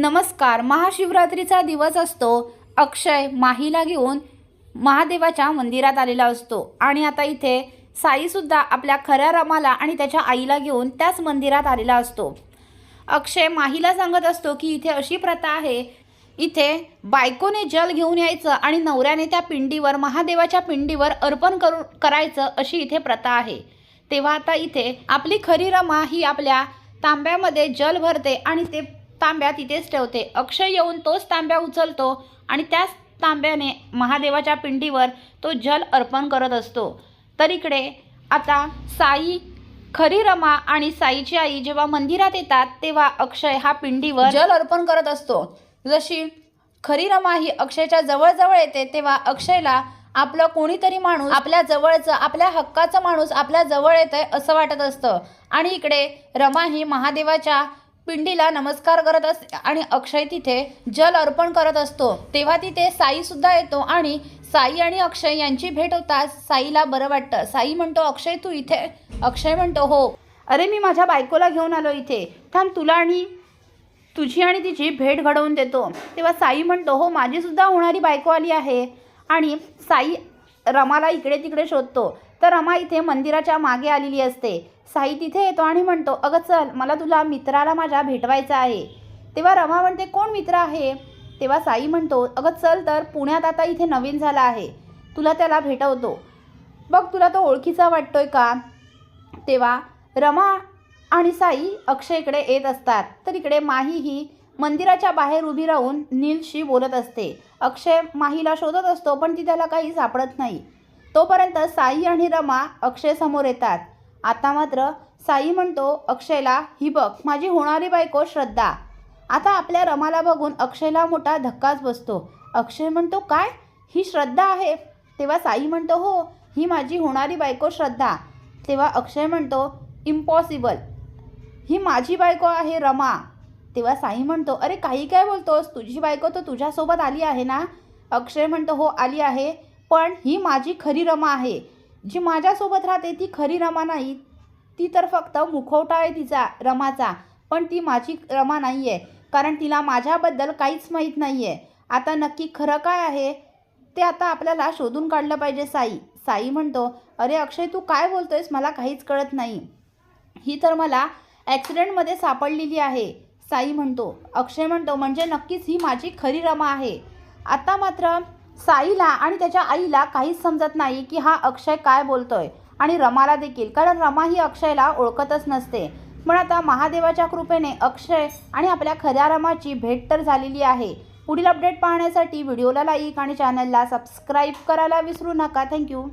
नमस्कार महाशिवरात्रीचा दिवस असतो. अक्षय माहीला घेऊन महादेवाच्या मंदिरात आलेला असतो. आणि आता इथे साईसुद्धा आपल्या खऱ्या रमाला आणि त्याच्या आईला घेऊन त्याच मंदिरात आलेला असतो. अक्षय माहीला सांगत असतो की इथे अशी प्रथा आहे. इथे बायकोने जल घेऊन यायचं आणि नवऱ्याने त्या पिंडीवर महादेवाच्या पिंडीवर अर्पण करू करायचं अशी इथे प्रथा आहे. तेव्हा आता इथे आपली खरी रमा ही आपल्या तांब्यामध्ये जल भरते आणि ते तांब्या तिथेच ठेवते. अक्षय येऊन तोच तांब्या उचलतो आणि त्याच तांब्याने महादेवाच्या पिंडीवर तो जल अर्पण करत असतो. तर इकडे आता साई खरी रमा आणि साईची आई जेव्हा मंदिरात येतात तेव्हा अक्षय हा पिंडीवर जल अर्पण करत असतो. जशी खरी रमा ही अक्षयच्या जवळजवळ येते तेव्हा अक्षयला आपलं कोणीतरी माणूस आपल्या जवळचं आपल्या हक्काचं माणूस आपल्या जवळ येत आहे असं वाटत असतं. आणि इकडे रमा ही महादेवाच्या पिंडीला नमस्कार करत असते आणि अक्षय तिथे जल अर्पण करत असतो. तेव्हा तिथे साईसुद्धा येतो आणि साई आणि अक्षय यांची भेट होताच साईला बरं वाटतं. साई म्हणतो अक्षय तू इथे अक्षय म्हणतो हो. अरे मी माझ्या बायकोला घेऊन आलो इथे. थांब तुला आणि तुझी आणि तिची भेट घडवून देतो. तेव्हा साई म्हणतो हो माझीसुद्धा होणारी बायको आली आहे. आणि साई रमाला इकडे तिकडे शोधतो. तर रमा इथे मंदिराच्या मागे आलेली असते. साई तिथे येतो आणि म्हणतो अगं चल मला तुला मित्राला माझ्या भेटवायचं आहे. तेव्हा रमा म्हणते कोण मित्र आहे? तेव्हा साई म्हणतो अगं चल तर पुण्यात आता इथे नवीन झाला आहे. तुला त्याला भेटवतो. बघ तुला तो ओळखीचा वाटतोय का? तेव्हा रमा आणि साई अक्षयकडे येत असतात. तर इकडे माही ही मंदिराच्या बाहेर उभी राहून नीलशी बोलत असते. अक्षय माहीला शोधत असतो पण ती त्याला काही सापडत नाही. तोपर्यंत साई आणि रमा अक्षय समोर येतात. आता मात्र साई म्हणतो अक्षयला ही बघ माझी होणारी बायको श्रद्धा. आता आपल्या रमाला बघून अक्षयला मोठा धक्काच बसतो. अक्षय म्हणतो काय? ही श्रद्धा आहे? तेव्हा साई म्हणतो हो ही माझी होणारी बायको श्रद्धा. तेव्हा अक्षय म्हणतो इम्पॉसिबल. ही माझी बायको आहे रमा. तेव्हा साई म्हणतो अरे काही काय बोलतोस? तुझी बायको तर तुझ्यासोबत आली आहे ना? अक्षय म्हणतो हो आली आहे पण ही माझी खरी रमा आहे. जी माझ्यासोबत राहते ती खरी रमा नाही. ती तर फक्त मुखवटा आहे तिचा रमाचा. पण ती माझी रमा नाही आहे कारण तिला माझ्याबद्दल काहीच माहीत नाही आहे आता नक्की खरं काय आहे ते आता आपल्याला शोधून काढलं पाहिजे साई. साई म्हणतो अरे अक्षय तू काय बोलतोयस? मला काहीच कळत नाही. ही तर मला ॲक्सिडेंटमध्ये सापडलेली आहे. साई म्हणतो अक्षय म्हणतो म्हणजे नक्कीच ही माझी खरी रमा आहे. आता मात्र साईला आणि त्याच्या आईला काहीच समजत नाही की हा अक्षय काय बोलतोय आणि रमाला देखील कारण रमा ही अक्षयला ओळखतच नसते. पण आता महादेवाच्या कृपेने अक्षय आणि आपल्या खऱ्या रमाची भेट तर झालेली आहे. पुढील अपडेट पाहण्यासाठी व्हिडिओला लाईक आणि चॅनलला सबस्क्राईब करायला विसरू नका. थँक्यू.